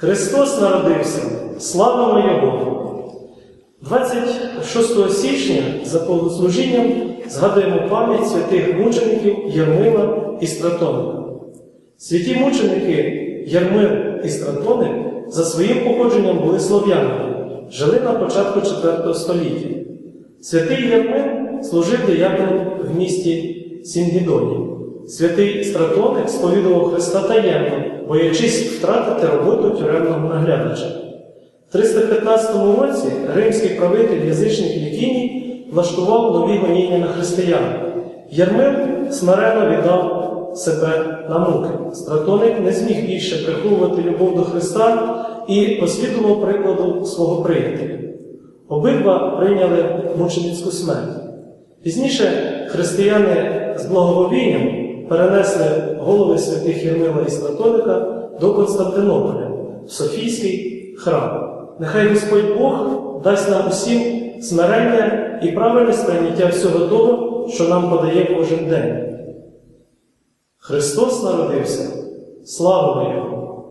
Христос народився, славимо Його! 26 січня за богослужінням згадуємо пам'ять святих мучеників Ярмила і Стратоника. Святі мученики Ярмил і Стратоник за своїм походженням були слов'янами, жили на початку IV століття. Святий Ярмил служив дияконом в місті Сінгідоні. Святий Стратоник сповідував Христа таємно, боячись втратити роботу тюремного наглядача. В 315 році римський правитель язичник Лікіній влаштував нові гоніння на християн. Ярмил смиренно віддав себе на муки. Стратоник не зміг більше приховувати любов до Христа і послідував прикладу свого приятеля. Обидва прийняли мученицьку смерть. Пізніше християни з благоговінням перенесли голови святих Єрмила і Стратоника до Константинополя в Софійський храм. Нехай Господь Бог дасть нам усім смирення і правильне сприйняття всього того, що нам подає кожен день. Христос народився, слава Його!